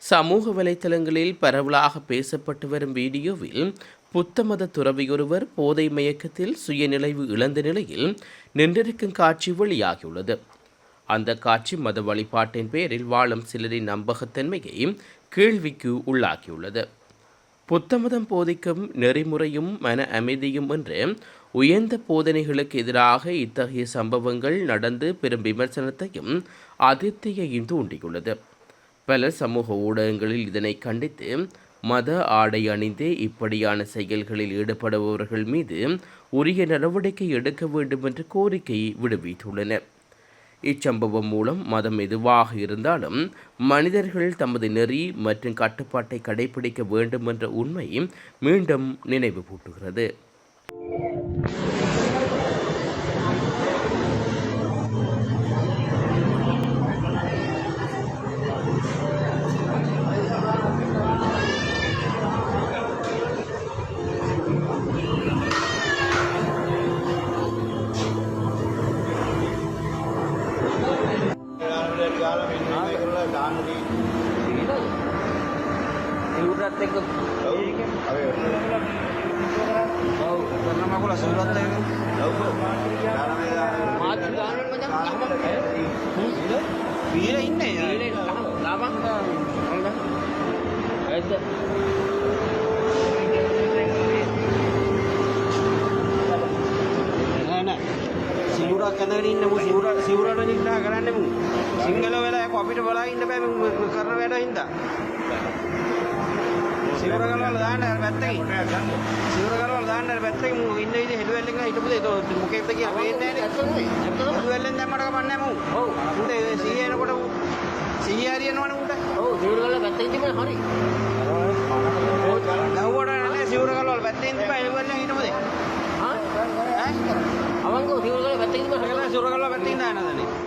சமூக வலைத்தளங்களில் பரவலாக பேசப்பட்டு வரும் வீடியோவில் புத்தமத துறவியொருவர் போதை மயக்கத்தில் சுயநிலைவு இழந்த நிலையில் நின்றிருக்கும் காட்சி வெளியாகியுள்ளது. அந்த காட்சி மத வழிபாட்டின் பேரில் வாழும் சிலரின் நம்பகத்தன்மையை கேள்விக்கு உள்ளாக்கியுள்ளது. புத்தமதம் போதிக்கும் நெறிமுறையும் மன அமைதியும் என்று உயர்ந்த போதனைகளுக்கு எதிராக இத்தகைய சம்பவங்கள் நடந்து பெரும் விமர்சனத்தையும் அதிர்த்தியையும் தூண்டியுள்ளது. பலர் சமூக ஊடகங்களில் இதனை கண்டித்து மத ஆடை அணிந்தே இப்படியான செயல்களில் ஈடுபடுபவர்கள் மீது உரிய நடவடிக்கை எடுக்க வேண்டும் என்று கோரிக்கை விடுவித்துள்ளனர். இச்சம்பவம் மூலம் மதம் எதுவாக இருந்தாலும் மனிதர்கள் தமது நெறி மற்றும் கட்டுப்பாட்டை கடைபிடிக்க வேண்டும் என்ற உண்மை மீண்டும் நினைவு කාමරේ සිවුරත් එක්ක ඔව්. කරන මගුල සිවුරත් එක්ක. ලව් මාත් ගානෙ මචං අහමක් පීර පීර ඉන්නේ පීර ලාබන් හොඳ ඇද්ද සිවුරක් ඇඳගෙන ඉන්න මු සිවුර සිවුරට නිග්‍රහ කරන්නෙමු සිංහල අපිට බලා ඉන්න බෑ මු කරන වැඩ හින්දා සිවුර ගලවලා දාන්න අර පැත්තකින් සිවුර ගලවලා දාන්න අර පැත්තකින් මු ඉන්න විදිහ හෙළුවෙල්ලෙන් හිටපුද ඒක මොකෙක්ද කියලා පේන්නේ නෑනේ හෙළුවෙල්ලෙන් දැම්මට කමන්නේ මු ඔව් උන්ට 100 එනකොට 100 හරියනවනේ උන්ට ඔව් සිවුර ගලවලා පැත්තකින් තිබුණා හරි ගව්වට නෑ සිවුර ගලවලා පැත්තකින් තිබ්බා හෙළුවෙල්ලෙන් හිටපුද ආ ඈ අවංගෝ සිවුර ගලවලා පැත්තකින් තිබ්බා සිවුර ගලවලා